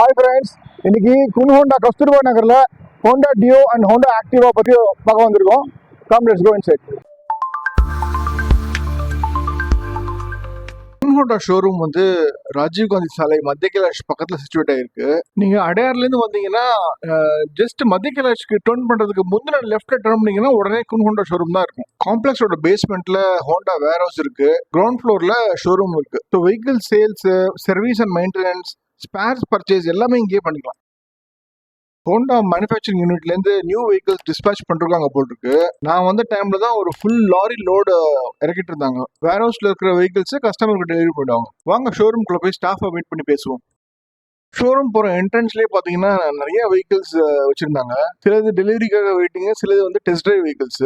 Hi friends இன்னைக்கு குன் Honda Kasturba நகர்ல Honda Dio and Honda Activa பத்தி பார்க்க வந்திருக்கோம். Come let's go inside Honda showroom வந்து ராஜீவ் காந்தி சாலை மத்திய கிளாஷ் பக்கத்துல சுச்சுவேட் ஆயிருக்கு. நீங்க அடையார்ல இருந்து வந்தீங்கன்னா ஜஸ்ட் மத்திய கிளாஷ்க்கு டர்ன் பண்றதுக்கு முந்தின லெஃப்ட்ல டர்ன் பண்ணீங்கன்னா உடனே குன் ஹோண்டா ஷோரூம் தான் இருக்கும். காம்ப்ளெக்ஸோட பேஸ்மெண்ட்ல ஹோண்டா வேர் ஹவுஸ் இருக்கு. கிரவுண்ட் ஃப்ளோர்ல ஷோரூம் இருக்கு. So vehicle sales service and maintenance spares purchase எல்லாமே இங்கேயே பண்ணிக்கலாம். ஹோண்டா மேனுஃபேக்சரிங் யூனிட்ல இருந்து நியூ வெஹிக்கிள்ஸ் டிஸ்பேச் பண்றாங்க போல் இருக்கு நான் வந்த டைம்ல தான் ஒரு ஃபுல் லாரி லோடு இறக்கிட்டு இருந்தாங்க. வேர் ஹவுஸ்ல இருக்கிற வெஹிக்கிள்ஸ் கஸ்டமருக்கு டெலிவரி பண்ணுவாங்க வாங்க ஷோரூம்குள்ள போய் ஸ்டாஃபை மீட் பண்ணி பேசுவோம். ஷோரூம் போற என்ட்ரன்ஸ்லயே பாத்தீங்கன்னா நிறைய வெஹிக்கிள்ஸ் வச்சிருந்தாங்க. சிலது டெலிவரிக்காக வெயிட்டிங் சிலது வந்து test drive vehicles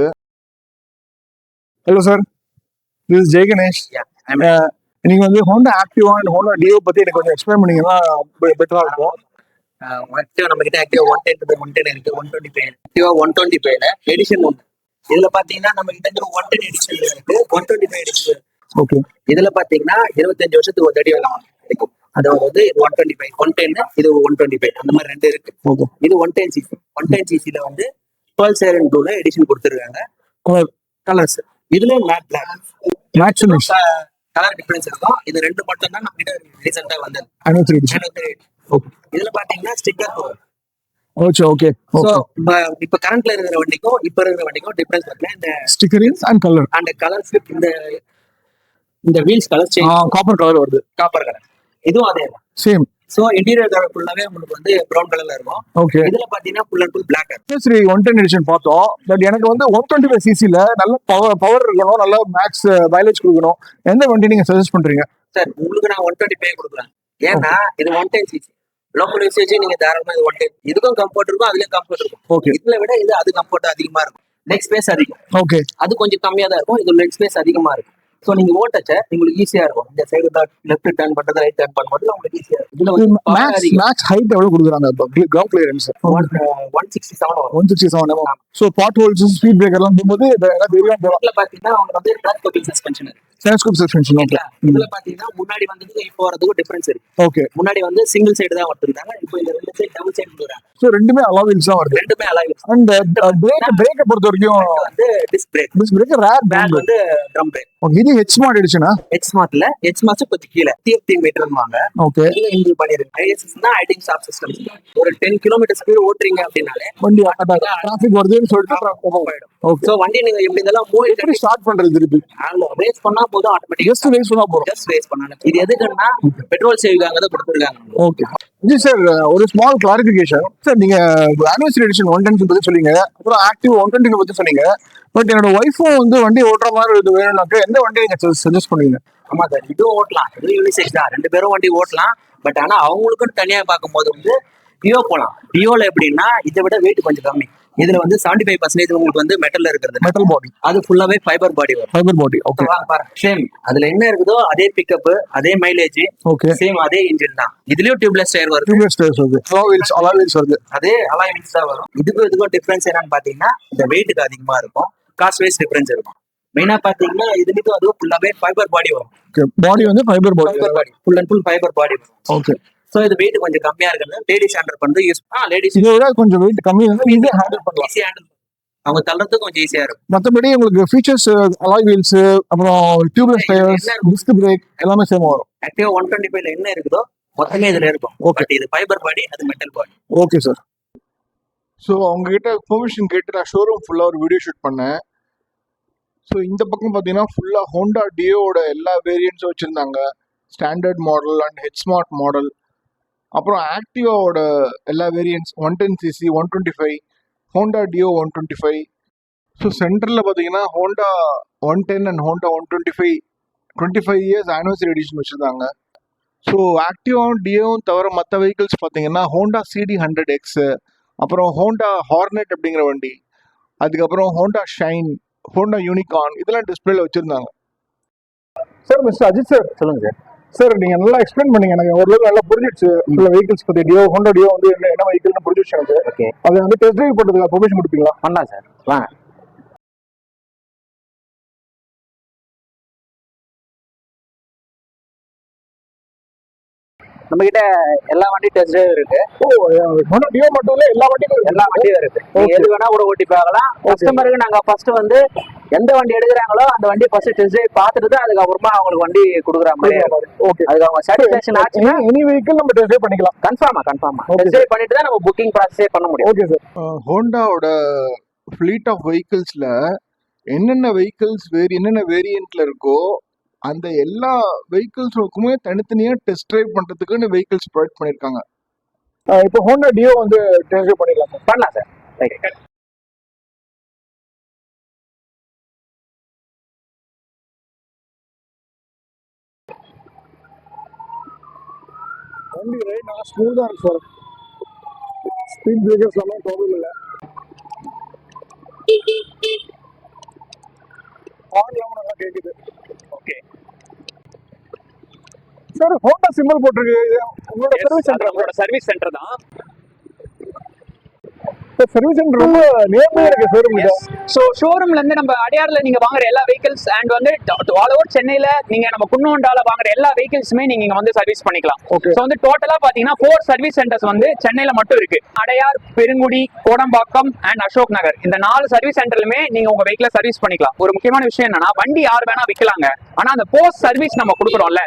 hello sir this Jai Ganesh நீங்க வந்து Honda Activa and Honda Dio பத்தி எனக்கு கொஞ்சம் எக்ஸ்பிளைன் பண்ணீங்கன்னா பெட்டரா இருக்கும். ஆக்டிவா நம்ம கிட்ட Activa one ten one ten இருக்கு. One twenty five Activa one twenty ஃபைவ்ல எடிஷன் ஒன்று இதுல பாத்தீங்கன்னா நம்ம கிட்ட ஒன் டென் எடிஷன் இருக்கு. One twenty five edition okay இதுல பாத்தீங்கன்னா இருபத்தஞ்சு வருஷத்துக்கு ஒரு தடி வரலாம் கிடைக்கும் அது வந்து one twenty five one ten இது ஒன் டுவெண்ட்டி ஃபைவ் அந்த மாதிரி ரெண்டு இருக்கு. ஓகே இது one ten CC one ten சிசில வந்து டுவெல் சேரன் டூல எடிஷன் கொடுத்துருக்காங்க. கலர் கலர்ஸ் இதுல matte black finish colour difference இருக்கும் இது ரெண்டு மட்டும் தான் நம்ம கிட்ட ரீசெண்டா வந்தது இதுல பாத்தீங்கன்னா ஸ்டிக்கர் ஓகே ஓகே சோ இப்ப கரண்ட்ல இருக்கிற வண்டிக்கும் இப்ப இருக்கிற வண்டிக்கும் டிஃபரன்ஸ் இருக்குல்ல இந்த ஸ்டிக்கரிங்ஸ் அண்ட் கலர் அந்த கலர்ஸ் இந்த இந்த wheels colour change copper colour வருது. காப்பர் கலர் இதுவும் அதே சேம் சோ இன்டீரியர் கலர் ஃபுல்லாவே உங்களுக்கு வந்து ப்ரௌன் கலர்ல இருக்கும். ஓகே இதுல பாத்தீங்கன்னா ஃபுல் அண்ட் ஃபுல் பிளாக் சரி ஒன் டென் எடிஷன் பார்த்தோம். பட் எனக்கு வந்து ஒன் டுவெண்ட்டி ஃபைவ் சிசில நல்ல பவர் பவர் இருக்கணும் நல்ல மேக்ஸ் மைலேஜ் கொடுக்கணும். எந்த வண்டி நீங்க சஜஸ்ட் பண்றீங்க? சார் உங்களுக்கு நான் ஒன் டுவெண்ட்டி ஃபைவ் கொடுக்குறேன். ஏன்னா இது one ten CC local usage நீங்க தாராளமா இது ஒன் டென் இதுக்கும் கம்ஃபர்ட் இருக்கும் அதுலயும் கம்ஃபர்ட் இருக்கும். ஓகே இதுல விட இது அது கம்ஃபர்ட் அதிகமா இருக்கும். நெக் ஸ்பேஸ் அதிகம். ஓகே அது கொஞ்சம் கம்மியா தான் இருக்கும் இது லெக் ஸ்பேஸ் அதிகமா இருக்கும். ஸோ நீங்க ஓட்டச்ச உங்களுக்கு ஈஸியா இருக்கும். இந்த சைடு லெஃப்ட் டர்ன் பண்றது ரைட் டர்ன் பண்ணும்போது உங்களுக்கு ஈஸியா இருக்கும். மேக்ஸ் மேக்ஸ் ஹைட் எவ்வளவு கொடுக்குறாங்க? Ground clearance one sixty seven one sixty seven so pot holes speed பிரேக்கர்லாம் போகும்போது பாத்தீங்கன்னா அவங்க வந்து சஸ்பென்ஷன் டெலஸ்கோப் சஸ்பென்ஷன் ஓகே இதுல பாத்தீங்கன்னா முன்னாடி வந்ததுக்கு இப்போ வரதுக்கும் டிஃபரன்ஸ் இருக்கு. ஓகே முன்னாடி வந்து சிங்கிள் சைடு தான் கொடுத்துருந்தாங்க இப்போ இந்த ரெண்டு சைடு டபுள் சைடு கொடுக்குறாங்க ஸோ ரெண்டுமே அலாவில்ஸ் தான் வருது. ரெண்டுமே அலாய் அண்ட் பிரேக் பிரேக்கை பொறுத்த வரைக்கும் வந்து disc brake this brake rear back வந்து ட்ரம் பிரேக் ஓகே இது ஹெச் ஸ்மார்ட் எடிஷனா ஹெச் ஸ்மார்ட்ல ஹெச் ஸ்மார்ட் கொஞ்சம் கீழே. டிஎஃப்டி மீட்டர் வாங்க ஓகே இதுல இன்க்ளூட் பண்ணிருக்கு ஐஎஸ்எஸ்னா ஐடிங் ஸ்டாப் சிஸ்டம் ஒரு டென் கிலோமீட்டர் ஸ்பீட் ஓட்டுறீங்க அப்படின்னாலே வண்டி டிராஃபிக் வருதுன்னு சொல்லிட்டு ஓகே சோ வண்டி நீங்க எப்படி இருந்தாலும் மூவ் எப்படி ஸ்டார்ட் பண்றது திருப்பி? ரேஸ் பண்ணா போதும் ஆட்டோமேட்டிக் ஜஸ்ட் ரேஸ் பண்ணா போறோம் ஜஸ்ட் ரேஸ் பண்ணாலும் இது எதுக்குன்னா பெட்ரோல் சேவிங்காக தான் கொடுத்துருக்காங்க. ஓகே ஜி சார் ஒரு ஸ்மால் கிளாரிபிகேஷன் சார் நீங்க ஆனிவர்சரி எடிஷன் ஒன் டென் பத்தி சொன்னீங்க அப்புறம் ஆக்டிவ் ஒன் டுவெண்ட்டி பத்தி சொன்னீங்க. பட் என்னோட ஒய்ஃபும் வந்து வண்டி ஓட்டுற மாதிரி இது வேணும்னாக்க எந்த வண்டி நீங்க சஜஸ்ட் பண்ணுவீங்க? ஆமா சார் இதுவும் ஓட்டலாம். இது யூனிசெக்ஸ் தான். ரெண்டு பேரும் வண்டி ஓட்டலாம். பட் ஆனா அவங்களுக்குன்னு தனியா பார்க்கும்போது வந்து டியோ போலாம். டியோல எப்படின்னா இதை விட வெயிட் கொஞ்சம் கம்மி. இதுல வந்து செவன்டி ஃபைவ் பர்சன்டேஜ் உங்களுக்கு வந்து மெட்டல்ல இருக்கிறது. மெட்டல் பாடி அது ஃபுல்லாவே ஃபைபர் பாடி வரும். ஃபைபர் பாடி ஓகே சேம் அதுல என்ன இருக்குதோ அதே பிக்கப் அதே மைலேஜ் ஓகே சேம் அதே இன்ஜின் தான். இதுலயும் டியூப்லெஸ் டயர் வருது டியூப்லெஸ் டயர்ஸ் வருது. அலாவில்ஸ் அலாவில்ஸ் வருது. அதே அலாய்மெண்ட்ஸ் தான் வரும். இதுக்கும் இதுக்கும் டிஃபரன்ஸ் என்னன்னு பாத்தீங்கன்னா இந்த வெயிட்டுக்கு அதிகமா இருக்கும். காஸ்ட் வைஸ் டிஃபரன்ஸ் இருக்கும். மெயினா பாத்தீங்கன்னா இதுலயும் அதுவும் ஃபுல்லாவே ஃபைபர் பாடி வரும். பாடி வந்து fibre body fibre body full and full fibre body வரும். ஓகே சோ இது வெயிட் கொஞ்சம் கம்மியா இருக்கிறது லேடிஸ் ஹேண்டில் பண்ணது யூஸ் ஆ லேடிஸ் இதை விட கொஞ்சம் வெயிட் கம்மி வந்து ஈஸியா ஹேண்டில் பண்ணலாம். ஈஸியா ஹேண்டில் அவங்க தள்ளுறதுக்கு கொஞ்சம் ஈஸியா இருக்கும். மற்றபடி உங்களுக்கு ஃபீச்சர்ஸ் அலாய் வீல்ஸ் அப்புறம் டியூப்லெஸ் டயர்ஸ் டிஸ்க் பிரேக் எல்லாமே சேம் வரும். ஆக்டிவா ஒன் டுவெண்ட்டி ஃபைவ்ல என்ன இருக்குதோ மொத்தமே இதுல இருக்கும். பட் இது ஃபைபர் பாடி அது metal body okay sir so அவங்க கிட்ட பெர்மிஷன் கேட்டு நான் ஷோரூம் ஃபுல்லாக ஒரு வீடியோ ஷூட் பண்ணேன். ஸோ இந்த பக்கம் பார்த்தீங்கன்னா ஃபுல்லாக ஹோண்டா டியோட எல்லா வேரியன்ட்ஸும் வச்சுருந்தாங்க. Standard model and H smart model அப்புறம் ஆக்டிவாவோட எல்லா variants one ten CC one twenty five Honda Dio one twenty five so சென்டரில் பார்த்தீங்கன்னா Honda one ten and Honda one twenty five twenty five years anniversary edition வச்சுருந்தாங்க. So ஆக்டிவாவும் டியோவும் தவிர மற்ற வெஹிக்கிள்ஸ் பார்த்தீங்கன்னா ஹோண்டா சிடி ஹண்ட்ரட் எக்ஸு அப்புறம் Honda Hornet அப்படிங்கிற வண்டி அதுக்கப்புறம் ஹோண்டா ஷைன் ஹோண்டா யூனிகான் இதெல்லாம் டிஸ்பிளேல வச்சுருந்தாங்க. சார் மிஸ்டர் அஜித் சார் சொல்லுங்கள் சார் சார் நீங்க நல்லா எக்ஸ்பிளைன் பண்ணீங்க. எனக்கு ஓரளவுக்கு நல்லா புரிஞ்சிடுச்சு. சில வெஹிக்கிள்ஸ் பத்தி டியோ ஹோண்டா டியோ வந்து என்ன என்ன வெஹிக்கிள்னு புரிஞ்சிடுச்சு எனக்கு. ஓகே அதை வந்து டெஸ்ட் டிரைவ் பண்ணுறதுக்கு பெர்மிஷன் கொடுப்பீங்களா? பண்ணலாம் சார் வாங்க நம்ம கிட்ட எல்லா வண்டி டெஸ்ட் டிரைவ் இருக்கு. ஹோண்டா டியோ மட்டும் இல்ல எல்லா வண்டியும் எல்லா வண்டியும் இருக்கு. எது வேணா கூட ஓட்டி பார்க்கலாம். கஸ்டமருக்கு நாங்க ஃபர்ஸ்ட் வந்து எந்த வண்டி எடுக்கிறாங்களோ அந்த வண்டி ஃபர்ஸ்ட் டெஸ்ட் டிரைவ் பார்த்துட்டு தான் அதுக்கப்புறமா அவங்களுக்கு வண்டி கொடுக்குற மாதிரி. ஓகே அதுக்கு அவங்க சாட்டிஸ்ஃபேக்ஷன் ஆச்சுன்னா எனி வெஹிக்கிள் நம்ம டெஸ்ட் பண்ணிக்கலாம். கன்ஃபார்மா கன்ஃபார்மா டெஸ்ட் டிரைவ் பண்ணிட்டு தான் நம்ம புக்கிங் ப்ராசஸே பண்ண முடியும். ஓகே சார் ஹோண்டாவோட ஃப்ளீட் ஆஃப் வெஹிக்கிள்ஸ்ல என்னென்ன வெஹிக்கிள்ஸ் வேறு என்னென்ன வேரியண்ட்ல இருக்கோ அந்த எல்லா வெஹிக்கிள்ஸுக்குமே தனித்தனியா டெஸ்ட் டிரைவ் பண்றதுக்குன்னு வெஹிக்கிள்ஸ் ப்ரொவைட் பண்ணிருக்காங்க. இப்போ ஹோண்டா டியோ வந்து டெஸ்ட் டிரைவ் பண்ணிக்கலாம் சார் பண்ணலாம் சார் ரைட் வண்டி ரைட் நல்லா ஸ்மூதா இருக்கு சார் ஸ்பீட் பிரேக்கர்ஸ் எல்லாம் ப்ராப்ளம் இல்லை ஹார்ன் நல்லா கேக்குது. ஓகே சார் ஹோண்டா சிம்பிள் போட்டிருக்கு. உங்களோட சர்வீஸ் சென்டர் நம்மளோட சர்வீஸ் சென்டர் தான். சர்வீஸ் சென்டர் ரொம்ப நேர்மையா இருக்கு ஷோரூம் ஸோ ஷோரூம்ல இருந்து நம்ம அடையாறுல நீங்க வாங்குற எல்லா வெஹிக்கிள்ஸ் அண்ட் வந்து ஆல் ஓவர் சென்னையில நீங்க நம்ம குன்னோண்டால வாங்குற எல்லா வெஹிக்கிள்ஸுமே நீங்க இங்க வந்து சர்வீஸ் பண்ணிக்கலாம். ஸோ வந்து டோட்டலா பாத்தீங்கன்னா ஃபோர் சர்வீஸ் சென்டர்ஸ் வந்து சென்னையில மட்டும் இருக்கு. அடையார் பெருங்குடி கோடம்பாக்கம் அண்ட் அசோக் நகர். இந்த நாலு சர்வீஸ் சென்டர்லுமே நீங்க உங்க வெஹிக்கிள சர்வீஸ் பண்ணிக்கலாம். ஒரு முக்கியமான விஷயம் என்னன்னா வண்டி யார் வேணா விற்கலாங்க ஆனா அந்த போஸ்ட் சர்வீஸ் நம்ம கொடுக்குறோம்ல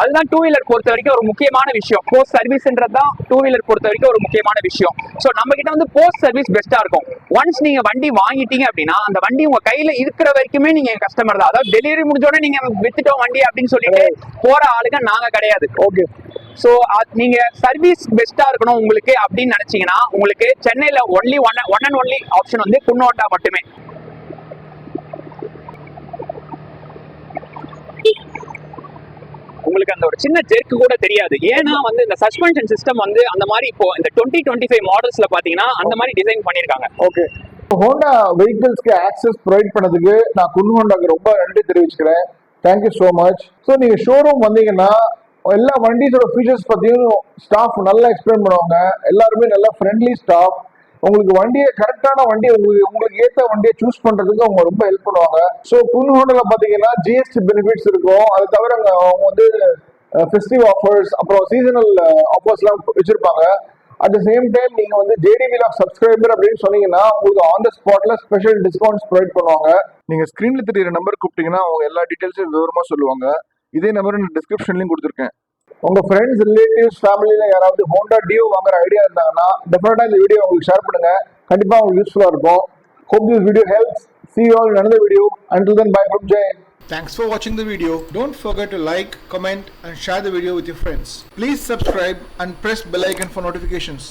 அதுதான் டூ வீலர் பொறுத்த வரைக்கும் ஒரு முக்கியமான விஷயம். போஸ்ட் சர்வீஸ்ன்றது தான் டூ வீலர் பொறுத்த வரைக்கும் ஒரு முக்கியமான விஷயம். ஸோ நம்ம கிட்ட வந்து போஸ்ட் சர்வீஸ் பெஸ்டா இருக்கும். ஒன்ஸ் நீங்க வண்டி வாங்கிட்டீங்க அப்படின்னா அந்த வண்டி உங்க கையில இருக்கிற வரைக்குமே நீங்க கஸ்டமர் தான். அதாவது டெலிவரி முடிஞ்சோடனே நீங்க வித்துட்டோம் வண்டி அப்படின்னு சொல்லிட்டு போற ஆளுங்க நாங்க கிடையாது. ஓகே ஸோ நீங்க சர்வீஸ் பெஸ்டா இருக்கணும் உங்களுக்கு அப்படின்னு நினைச்சீங்கன்னா உங்களுக்கு சென்னையில only one one and only option வந்து குன்னோட்டா மட்டுமே. உங்களுக்கு அந்த ஒரு சின்ன ஜெர்க்கு கூட தெரியாது. ஏன்னா வந்து இந்த சஸ்பென்ஷன் சிஸ்டம் வந்து அந்த மாதிரி இப்போ இந்த டுவெண்ட்டி டுவெண்ட்டி ஃபைவ் மாடல்ஸ்ல பாத்தீங்கன்னா அந்த மாதிரி டிசைன் பண்ணிருக்காங்க ஓகே ஹோண்டா வெஹிக்கிள்ஸ்க்கு ஆக்சஸ் ப்ரொவைட் பண்ணதுக்கு நான் குன் ஹோண்டாக்கு ரொம்ப நன்றி தெரிவிச்சுக்கிறேன். Thank you so much so நீங்க ஷோரூம் வந்தீங்கன்னா எல்லா வண்டிஸோட ஃபீச்சர்ஸ் பத்தியும் ஸ்டாஃப் நல்லா எக்ஸ்பிளைன் பண்ணுவாங்க. எல்லாருமே நல்லா ஃப்ரெண்ட்லி ஸ்டாஃப் உங்களுக்கு வண்டியை கரெக்டான வண்டியை உங்களுக்கு உங்களுக்கு ஏற்ற வண்டியை சூஸ் பண்றதுக்கு அவங்க ரொம்ப ஹெல்ப் பண்ணுவாங்க. ஸோ குன் ஹோண்டால பாத்தீங்கன்னா ஜிஎஸ்டி பெனிஃபிட்ஸ் இருக்கும். அது தவிர அவங்க வந்து ஃபெஸ்டிவ் ஆஃபர்ஸ் அப்புறம் சீசனல் ஆஃபர்ஸ்லாம் வச்சிருப்பாங்க. அட் த சேம் டைம் நீங்க வந்து ஜேடிவி ஆஃப் சப்ஸ்கிரைபர் அப்படின்னு சொன்னீங்கன்னா உங்களுக்கு ஆன் த ஸ்பாட்ல ஸ்பெஷல் டிஸ்கவுண்ட்ஸ் ப்ரொவைட் பண்ணுவாங்க. நீங்க ஸ்கிரீன்ல தெரியுற நம்பர் கூப்பிட்டீங்கன்னா அவங்க எல்லா டீடைல்ஸும் விவரமா சொல்லுவாங்க. இதே நம்பர் நான் டிஸ்கிரிப்ஷன்லயும் கொடுத்துருக்கேன். உங்க ஃப்ரெண்ட்ஸ் ரிலேட்டிவ்ஸ் ஃபேமிலியில யாராவது ஹோண்டா டியூ வாங்குற ஐடியா இருந்தாங்கன்னா டெஃபினட்டா இந்த வீடியோ உங்களுக்கு ஷேர் பண்ணுங்க கண்டிப்பா உங்களுக்கு யூஸ்ஃபுல்லா இருக்கும் hope this video helps see you all in another video until then bye from jay Thanks for watching the video. Don't forget to like, comment and share the video with your friends. Please subscribe and press bell icon for notifications.